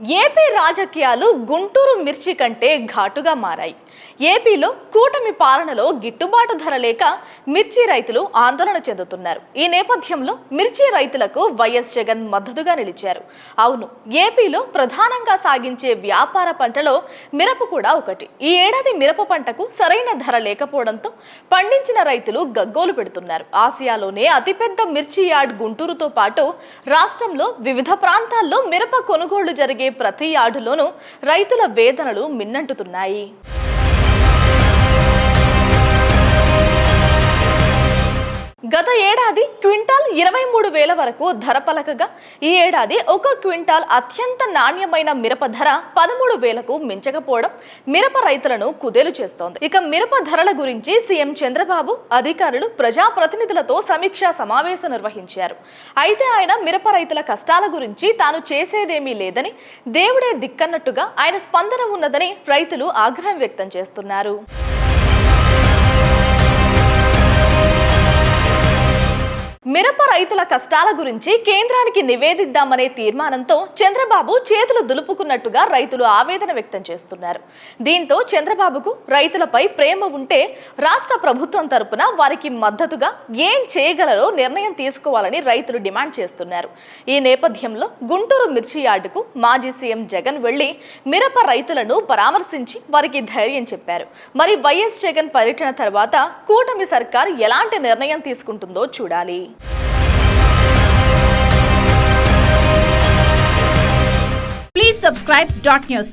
AP రాజకీయాలు గుంటూరు మిర్చి కంటే ఘాటుగా మారాయి. ఏపీలో కూటమి పాలనలో గిట్టుబాటు ధర లేక మిర్చి రైతులు ఆందోళన చెందుతున్నారు. ఈ నేపథ్యంలో మిర్చి రైతులకు వైఎస్ జగన్ మద్దతుగా నిలిచారు. అవును ఏపీలో ప్రధానంగా సాగించే వ్యాపార పంటలో మిరప కూడా ఒకటి. ఈ ఏడాది మిరప పంటకు సరైన ధర లేకపోవడంతో పండించిన రైతులు గగ్గోలు పెడుతున్నారు. ఆసియాలోనే అతిపెద్ద మిర్చి యార్డ్ గుంటూరుతో పాటు రాష్ట్రంలో వివిధ ప్రాంతాల్లో మిరప కొనుగోళ్ళు జరిగే ప్రతి యార్డులోనూ రైతుల వేదనలు మిన్నంటుతున్నాయి. గత ఏడాది క్వింటాల్ ఇరవై మూడు వేల వరకు ధర పలకగా ఈ ఏడాది ఒక క్వింటాల్ అత్యంత నాణ్యమైన మిరప ధర పదమూడు వేలకు మించకపోవడం మిరప రైతులను కుదేలు చేస్తోంది. ఇక మిరప ధరల గురించి సీఎం చంద్రబాబు అధికారులు ప్రజాప్రతినిధులతో సమీక్షా సమావేశం నిర్వహించారు. అయితే ఆయన మిరప రైతుల కష్టాల గురించి తాను చేసేదేమీ లేదని దేవుడే దిక్కన్నట్టుగా ఆయన స్పందన ఉన్నదని రైతులు ఆగ్రహం వ్యక్తం చేస్తున్నారు. రైతుల కష్టాల గురించి కేంద్రానికి నివేదిద్దామనే తీర్మానంతో చంద్రబాబు చేతులు దులుపుకున్నట్టుగా రైతులు ఆవేదన వ్యక్తం చేస్తున్నారు. దీంతో చంద్రబాబుకు రైతులపై ప్రేమ ఉంటే రాష్ట్ర ప్రభుత్వం తరపున వారికి మద్దతుగా ఏం చేయగలరో నిర్ణయం తీసుకోవాలని రైతులు డిమాండ్ చేస్తున్నారు. ఈ నేపథ్యంలో గుంటూరు మిర్చి యార్డుకు మాజీ సీఎం జగన్ వెళ్ళి మిరప రైతులను పరామర్శించి వారికి ధైర్యం చెప్పారు. మరి వైఎస్ జగన్ పర్యటన తర్వాత కూటమి సర్కార్ ఎలాంటి నిర్ణయం తీసుకుంటుందో చూడాలి. Subscribe dot news